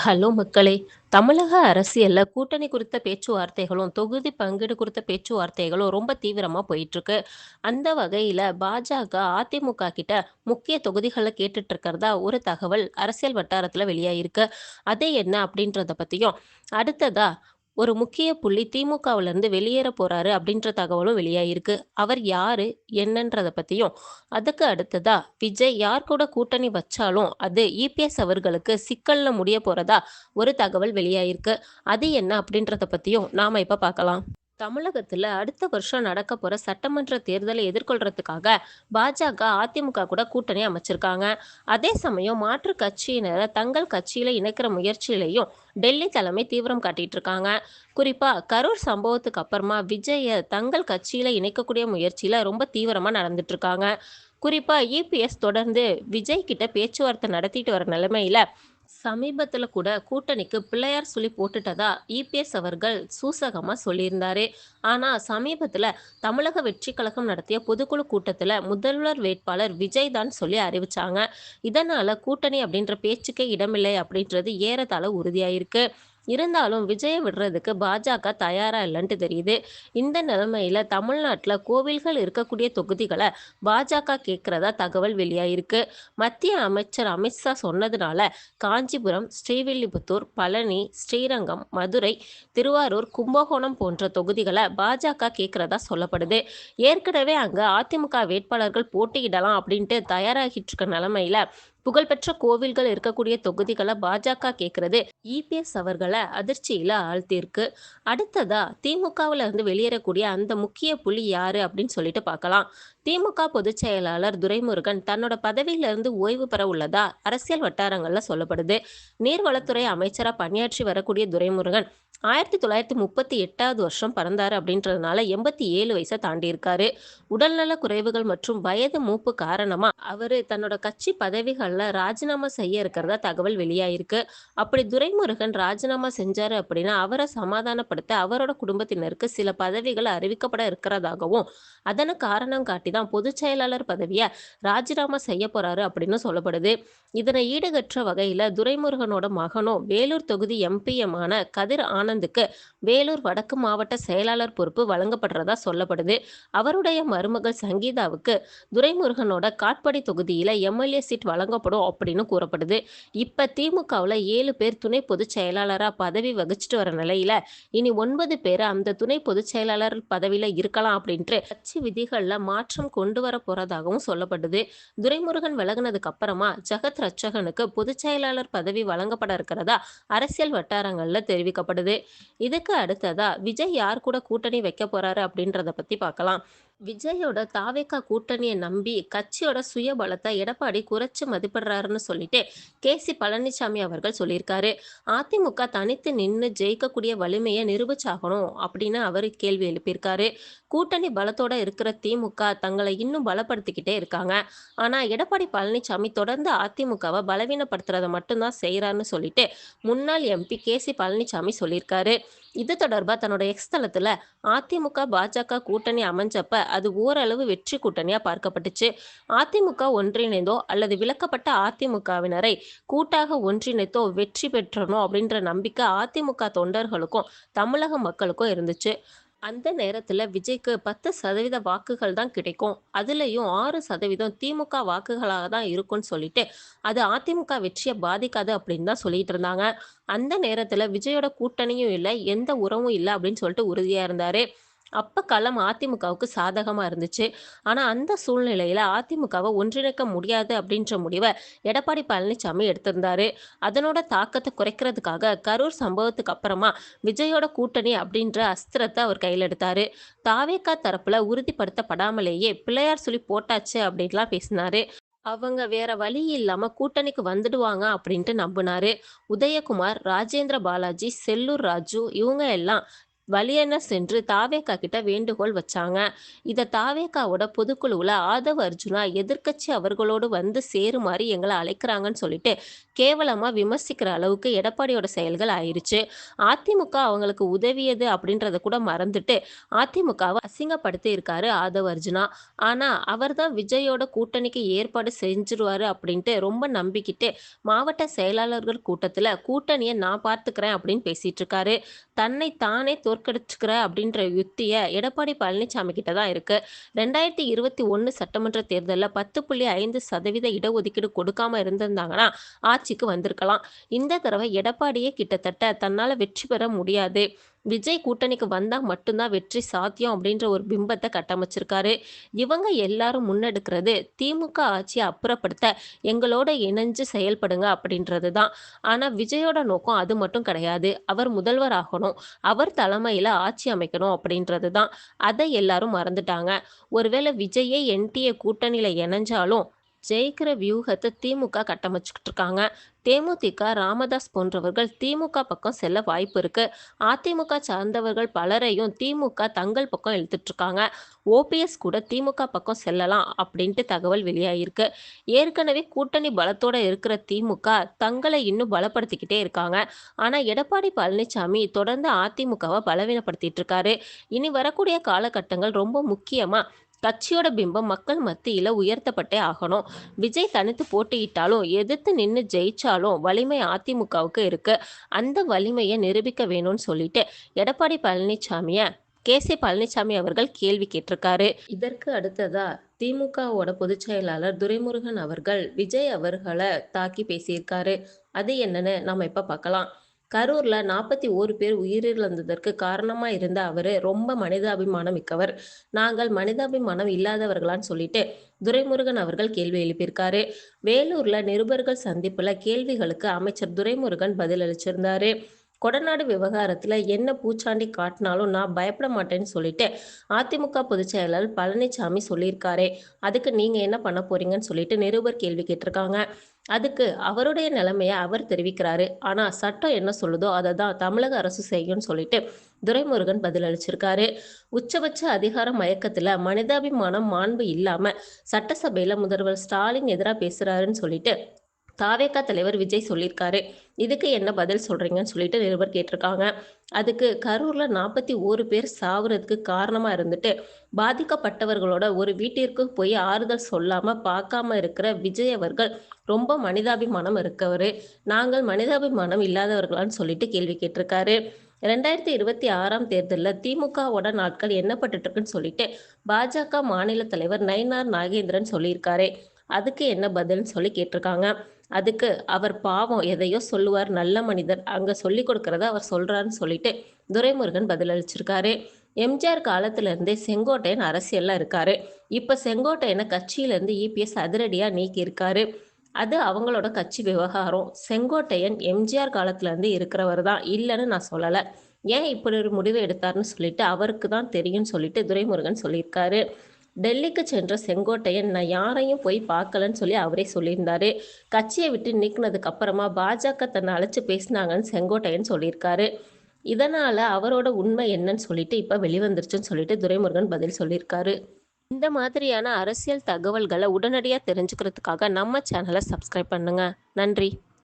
Hello மக்களே! தமிழக அரசியலில் கூட்டணி குறித்த பேச்சுவார்த்தைகளும், தொகுதி பங்கீடு குறித்த பேச்சுவார்த்தைகளும் ரொம்ப தீவிரமாக போயிட்டுருக்கு. அந்த வகையில் பாஜக, அதிமுக கிட்ட முக்கிய தொகுதிகளை கேட்டுட்டு இருக்கிறதா ஒரு தகவல் அரசியல் வட்டாரத்தில் வெளியாயிருக்கு. அது என்ன அப்படின்றத பற்றியும் அடுத்ததாக ஒரு முக்கிய புள்ளி திமுகவிலிருந்து வெளியேற போறாரு அப்படின்ற தகவலும் வெளியாயிருக்கு. அவர் யாரு? என்னன்றத பத்தியும், அதுக்கு அடுத்ததா விஜய் யார் கூட கூட்டணி வச்சாலும் அது இபிஎஸ் அவர்களுக்கு சிக்கல்ல முடிய போறதா ஒரு தகவல் வெளியாயிருக்கு. அது என்ன அப்படின்றத பத்தியும் நாம இப்ப பார்க்கலாம். தமிழகத்துல அடுத்த வருஷம் நடக்க போற சட்டமன்ற தேர்தலை எதிர்கொள்றதுக்காக பாஜக, அதிமுக கூட கூட்டணி அமைச்சிருக்காங்க. அதே சமயம் மாற்றுக் கட்சியினர தங்கள் கட்சியில இணைக்கிற முயற்சியிலையும் டெல்லி தலைமை தீவிரம் காட்டிட்டு இருக்காங்க. குறிப்பா கரூர் சம்பவத்துக்கு அப்புறமா விஜய தங்கள் கட்சியில இணைக்கக்கூடிய முயற்சியில ரொம்ப தீவிரமா நடந்துட்டு இருக்காங்க. குறிப்பா இபிஎஸ் தொடர்ந்து விஜய் கிட்ட பேச்சுவார்த்தை நடத்திட்டு வர நிலைமையில, சமீபத்தில் கூட கூட்டணிக்கு பிள்ளையார் சொல்லி போட்டுட்டதா இபிஎஸ் அவர்கள் சூசகமாக சொல்லியிருந்தாரு. ஆனால் சமீபத்தில் தமிழக வெற்றி கழகம் நடத்திய பொதுக்குழு கூட்டத்தில் முதல்வர் வேட்பாளர் விஜய் தான் சொல்லி அறிவிச்சாங்க. இதனால கூட்டணி அப்படின்ற பேச்சுக்கே இடமில்லை அப்படின்றது ஏறத்தாழ உறுதியாயிருக்கு. இருந்தாலும் விஜயை விடுறதுக்கு பாஜக தயாரா இல்லைன்ட்டு தெரியுது. இந்த நிலைமையில தமிழ்நாட்டில் கோவில்கள் இருக்கக்கூடிய தொகுதிகளை பாஜக கேட்கிறதா தகவல் வெளியாயிருக்கு. மத்திய அமைச்சர் அமித்ஷா சொன்னதுனால காஞ்சிபுரம், ஸ்ரீவில்லிபுத்தூர், பழனி, ஸ்ரீரங்கம், மதுரை, திருவாரூர், கும்பகோணம் போன்ற தொகுதிகளை பாஜக கேட்கிறதா சொல்லப்படுது. ஏற்கனவே அங்கே அதிமுக வேட்பாளர்கள் போட்டியிடலாம் அப்படின்ட்டு தயாராகிட்டு இருக்க நிலைமையில, புகழ்பெற்ற கோவில்கள் இருக்கக்கூடிய தொகுதிகளை பாஜக கேட்கறது இபிஎஸ் அவர்களை அதிர்ச்சியில ஆழ்த்தியிருக்கு. அடுத்ததா திமுகவில் இருந்து வெளியேறக்கூடிய அந்த முக்கிய புள்ளி யாரு அப்படின்னு சொல்லிட்டு பார்க்கலாம். திமுக பொதுச் செயலாளர் துரைமுருகன் தன்னோட பதவியிலிருந்து ஓய்வு பெற உள்ளதா அரசியல் வட்டாரங்கள்ல சொல்லப்படுது. நீர்வளத்துறை அமைச்சராக பணியாற்றி வரக்கூடிய துரைமுருகன், ஆயிரத்தி தொள்ளாயிரத்தி முப்பத்தி எட்டாவது வருஷம் பிறந்தார் அப்படின்றதுனால எண்பத்தி ஏழு வயச தாண்டியிருக்காரு. உடல்நலக் குறைவுகள் மற்றும் வயது மூப்பு காரணமா அவரு தன்னோட கட்சி பதவிகள்ல ராஜினாமா செய்ய இருக்கிறதா தகவல் வெளியாயிருக்கு. அப்படி துரைமுருகன் ராஜினாமா செஞ்சாரு அப்படின்னா, அவரை சமாதானப்படுத்த அவரோட குடும்பத்தினருக்கு சில பதவிகள் அறிவிக்கப்பட இருக்கிறதாகவும், அதன காரணம் காட்டி தான் பொதுச் செயலாளர் பதவியை ராஜினாமா செய்ய போறாரு அப்படின்னு சொல்லப்படுது. இதனை ஈடுகற்ற வகையில துரைமுருகனோட மகனும், வேலூர் தொகுதி எம்பியுமான கதிர் ஆனந்துக்கு வேலூர் வடக்கு மாவட்ட செயலாளர் பொறுப்பு வழங்கப்படுறதா சொல்லப்படுது. அவருடைய மருமகள் சங்கீதாவுக்கு துரைமுருகனோட காட்படி தொகுதியில் எம்எல்ஏ சீட் வழங்கப்படும் அப்படின்னு கூறப்படுது. இப்போ திமுகவில் ஏழு பேர் துணை பொதுச் செயலாளராக பதவி வகிச்சுட்டு வர நிலையில் இனி ஒன்பது பேர் அந்த துணை பொதுச் செயலாளர் பதவியில் இருக்கலாம் அப்படின்ட்டு கட்சி விதிகளில் மாற்றம் கொண்டு வர போகிறதாகவும் சொல்லப்படுது. துரைமுருகன் விலகினதுக்கு அப்புறமா ஜெகத் ரட்சகனுக்கு பொதுச் செயலாளர் பதவி வழங்கப்பட இருக்கிறதா அரசியல் வட்டாரங்களில் தெரிவிக்கப்படுது. இதுக்கு அடுத்ததா விஜய் யார் கூட கூட்டணி வைக்க போறாரு அப்படின்றத பத்தி பார்க்கலாம். விஜயோட தாவேகா கூட்டணியை நம்பி கட்சியோட சுயபலத்த எடப்பாடி குறைச்சு மதிப்பிடுறாருன்னு சொல்லிட்டு கே. சி. பழனிசாமி அவர்கள் சொல்லியிருக்காரு. அதிமுக தனித்து நின்று ஜெயிக்கக்கூடிய வலிமையை நிரூபிச்சாகணும் அப்படின்னு அவர் கேள்வி எழுப்பியிருக்காரு. கூட்டணி பலத்தோட இருக்கிற திமுக தங்களை இன்னும் பலப்படுத்திக்கிட்டே இருக்காங்க. ஆனா எடப்பாடி பழனிசாமி தொடர்ந்து அதிமுகவை பலவீனப்படுத்துறத மட்டும்தான் செய்யறாருன்னு சொல்லிட்டு முன்னாள் எம்பி கே. சி. பழனிசாமி சொல்லியிருக்காரு. இது தொடர்பா தன்னோட எக்ஸ் தளத்துல அதிமுக, பாஜக கூட்டணி அமைஞ்சப்ப அது ஓரளவு வெற்றி கூட்டணியா பார்க்கப்பட்டுச்சு. அதிமுக ஒன்றிணைந்தோ அல்லது விலக்கப்பட்ட அதிமுகவினரை கூட்டாக ஒன்றிணைத்தோ வெற்றி பெற்றணும் அப்படின்ற நம்பிக்கை அதிமுக தொண்டர்களுக்கும், தமிழக மக்களுக்கும் இருந்துச்சு. அந்த நேரத்துல விஜய்க்கு பத்து சதவீத வாக்குகள் தான் கிடைக்கும். அதுலயும் ஆறு சதவீதம் திமுக வாக்குகளாக தான் இருக்கும்னு சொல்லிட்டு, அது அதிமுக வெற்றியை பாதிக்காது அப்படின்னு தான் சொல்லிட்டு இருந்தாங்க. அந்த நேரத்துல விஜயோட கூட்டணியும் இல்லை எந்த உறவும் இல்லை அப்படின்னு சொல்லிட்டு உறுதியா இருந்தாரு. அப்ப களம் அதிமுகவுக்கு சாதகமா இருந்துச்சு. ஆனா அந்த சூழ்நிலையில அதிமுகவை ஒன்றிணைக்க முடியாது அப்படின்ற முடிவை எடப்பாடி பழனிசாமி எடுத்திருந்தாரு. அதனோட தாக்கத்தை குறைக்கிறதுக்காக கரூர் சம்பவத்துக்கு அப்புறமா விஜயோட கூட்டணி அப்படின்ற அஸ்திரத்தை அவர் கையில் எடுத்தாரு. தாவேகா தரப்புல உறுதிப்படுத்தப்படாமலேயே பிள்ளையார் சுழி போட்டாச்சு அப்படின்லாம் பேசினாரு. அவங்க வேற வழி இல்லாம கூட்டணிக்கு வந்துடுவாங்க அப்படின்ட்டு நம்பினாரு உதயகுமார், ராஜேந்திர பாலாஜி, செல்லூர் ராஜூ இவங்க எல்லாம் வலியன சென்று தாவேகா கிட்ட வேண்டுகோள் வச்சாங்க. இதை தாவேக்காவோட பொதுக்குழுவில் ஆதவ அர்ஜுனா எதிர்க்கட்சி அவர்களோடு வந்து சேருமாறு எங்களை அழைக்கிறாங்கன்னு சொல்லிட்டு கேவலமாக விமர்சிக்கிற அளவுக்கு எடப்பாடியோட செயல்கள் ஆயிடுச்சு அதிமுக அவங்களுக்கு உதவியது அப்படின்றத கூட மறந்துட்டு அதிமுகவை அசிங்கப்படுத்தி இருக்காரு ஆதவ அர்ஜுனா. ஆனால் அவர் தான் விஜயோட கூட்டணிக்கு ஏற்பாடு செஞ்சிருவாரு அப்படின்ட்டு ரொம்ப நம்பிக்கிட்டு மாவட்ட செயலாளர்கள் கூட்டத்தில் கூட்டணியை நான் பார்த்துக்கிறேன் அப்படின்னு பேசிட்டு இருக்காரு. தன்னை தானே தோற்கடிச்சுக்கிற அப்படின்ற யுத்தியை எடப்பாடி பழனிசாமி கிட்ட தான் இருக்கு. ரெண்டாயிரத்தி இருபத்தி ஒன்று சட்டமன்ற தேர்தலில் பத்து புள்ளி ஐந்து சதவீத இடஒதுக்கீடு கொடுக்காம இருந்திருந்தாங்கன்னா ஆட்சிக்கு வந்திருக்கலாம். இந்த தடவை எடப்பாடியே கிட்டத்தட்ட தன்னால் வெற்றி பெற முடியாது. விஜய் கூட்டணிக்கு வந்தால் மட்டும்தான் வெற்றி சாத்தியம் அப்படின்ற ஒரு பிம்பத்தை கட்டமைச்சிருக்காரு. இவங்க எல்லாரும் முன்னெடுக்கிறது திமுக ஆட்சியை அப்புறப்படுத்த எங்களோட இணைஞ்சு செயல்படுங்க அப்படின்றது தான் ஆனால் விஜயோட நோக்கம் அது மட்டும் கிடையாது. அவர் முதல்வர் ஆகணும். அவர் தலைமையில் ஆட்சி அமைக்கணும் அப்படின்றது தான் அதை எல்லாரும் மறந்துட்டாங்க. ஒருவேளை விஜயே என்டிஏ கூட்டணியில் இணைஞ்சாலும் ஜெயிக்கிற வியூகத்தை திமுக கட்டமைச்சுக்கிட்டு இருக்காங்க தேமுதிக ராமதாஸ் போன்றவர்கள் திமுக பக்கம் செல்ல வாய்ப்பு இருக்கு. அதிமுக சார்ந்தவர்கள் பலரையும் திமுக தங்கள் பக்கம் இழுத்துட்டு இருக்காங்க ஓபிஎஸ் கூட திமுக பக்கம் செல்லலாம் அப்படின்ட்டு தகவல் வெளியாயிருக்கு. ஏற்கனவே கூட்டணி பலத்தோட இருக்கிற திமுக தங்களை இன்னும் பலப்படுத்திக்கிட்டே இருக்காங்க. ஆனால் எடப்பாடி பழனிசாமி தொடர்ந்து அதிமுகவை பலவீனப்படுத்திட்டு இருக்காரு. இனி வரக்கூடிய காலகட்டங்கள் ரொம்ப முக்கியமாக கட்சியோட பிம்பம் மக்கள் மத்தியில் உயர்த்தப்பட்டே ஆகணும். விஜய் தனித்து போட்டியிட்டாலும் எதிர்த்து நின்று ஜெயிச்சாலும் வலிமை அதிமுகவுக்கு இருக்கு. அந்த வலிமையை நிரூபிக்க வேணும்னு சொல்லிட்டு எடப்பாடி பழனிசாமியை கே. சி. பழனிசாமி அவர்கள் கேள்வி கேட்டிருக்காரு. இதற்கு அடுத்ததா திமுகவோட பொதுச் செயலாளர் துரைமுருகன் அவர்கள் விஜய் அவர்களை தாக்கி பேசியிருக்காரு. அது என்னன்னு நம்ம இப்போ பார்க்கலாம். கரூரில் நாற்பத்தி ஓரு பேர் உயிரிழந்ததற்கு காரணமாக இருந்த அவரு ரொம்ப மனிதாபிமானம் மிக்கவர். நாங்கள் மனிதாபிமானம் இல்லாதவர்களான்னு சொல்லிட்டு துரைமுருகன் அவர்கள் கேள்வி எழுப்பியிருக்காரு. வேலூரில் நிருபர்கள் சந்திப்பில் கேள்விகளுக்கு அமைச்சர் துரைமுருகன் பதில் அளிச்சிருந்தாரு. கொடநாடு விவகாரத்தில் என்ன பூச்சாண்டி காட்டினாலும் நான் பயப்பட மாட்டேன்னு சொல்லிட்டு அதிமுக பொதுச் செயலாளர் பழனிசாமி சொல்லியிருக்காரே. அதுக்கு நீங்கள் என்ன பண்ண போறீங்கன்னு சொல்லிட்டு நிருபர் கேள்வி கேட்டிருக்காங்க. அதுக்கு அவருடைய நிலைமையை அவர் தெரிவிக்கிறாரு. ஆனால் சட்டம் என்ன சொல்லுதோ அதை தான் தமிழக அரசு செய்யும்னு சொல்லிட்டு துரைமுருகன் பதிலளிச்சிருக்காரு. உச்சபட்ச அதிகார மயக்கத்தில் மனிதாபிமானம் மாண்பு இல்லாமல் சட்டசபையில் முதல்வர் ஸ்டாலின் எதிராக பேசுகிறாருன்னு சொல்லிட்டு தாவேக்கா தலைவர் விஜய் சொல்லியிருக்காரு. இதுக்கு என்ன பதில் சொல்கிறீங்கன்னு சொல்லிட்டு நிருபர் கேட்டிருக்காங்க. அதுக்கு கரூரில் நாற்பத்தி ஓரு பேர் சாவுறதுக்கு காரணமாக இருந்துட்டு பாதிக்கப்பட்டவர்களோட ஒரு வீட்டிற்கு போய் ஆறுதல் சொல்லாமல் பார்க்காம இருக்கிற விஜய் அவர்கள் ரொம்ப மனிதாபிமானம் இருக்கவர். நாங்கள் மனிதாபிமானம் இல்லாதவர்களான்னு சொல்லிட்டு கேள்வி கேட்டிருக்காரு. ரெண்டாயிரத்தி இருபத்தி ஆறாம் தேர்தலில் திமுகவோட நாட்கள் என்னப்பட்டு இருக்குன்னு சொல்லிட்டு பாஜக மாநில தலைவர் நயினார் நாகேந்திரன் சொல்லியிருக்காரு. அதுக்கு என்ன பதில்னு சொல்லி கேட்டிருக்காங்க. அதுக்கு அவர் பாவம் எதையோ சொல்லுவார் நல்ல மனிதர் அங்கே சொல்லி கொடுக்கறத அவர் சொல்கிறாருன்னு சொல்லிட்டு துரைமுருகன் பதிலளிச்சிருக்காரு எம்ஜிஆர் காலத்திலேருந்தே செங்கோட்டையன் அரசியலில் இருக்காரு. இப்போ செங்கோட்டையனை கட்சியிலேருந்து இபிஎஸ் அதிரடியாக நீக்கியிருக்காரு. அது அவங்களோட கட்சி விவகாரம். செங்கோட்டையன் எம்ஜிஆர் காலத்துலேருந்து இருக்கிறவர் தான். இல்லைன்னு நான் சொல்லலை. ஏன் இப்படி ஒரு முடிவு எடுத்தாருன்னு சொல்லிட்டு அவருக்கு தான் தெரியும்னு சொல்லிட்டு துரைமுருகன் சொல்லியிருக்காரு. டெல்லிக்கு சென்ற செங்கோட்டையன் நான் யாரையும் போய் பார்க்கலன்னு சொல்லி அவரே சொல்லியிருந்தாரு. கட்சியை விட்டு நீக்கினதுக்கு அப்புறமா பாஜக தன்னை அழைச்சி பேசினாங்கன்னு செங்கோட்டையன் சொல்லியிருக்காரு. இதனால் அவரோட உண்மை என்னன்னு சொல்லிட்டு இப்போ வெளிவந்துருச்சுன்னு சொல்லிட்டு துரைமுருகன் பதில் சொல்லியிருக்காரு. இந்த மாதிரியான அரசியல் தகவல்களை உடனடியாக தெரிஞ்சுக்கிறதுக்காக நம்ம சேனலை சப்ஸ்கிரைப் பண்ணுங்கள் நன்றி.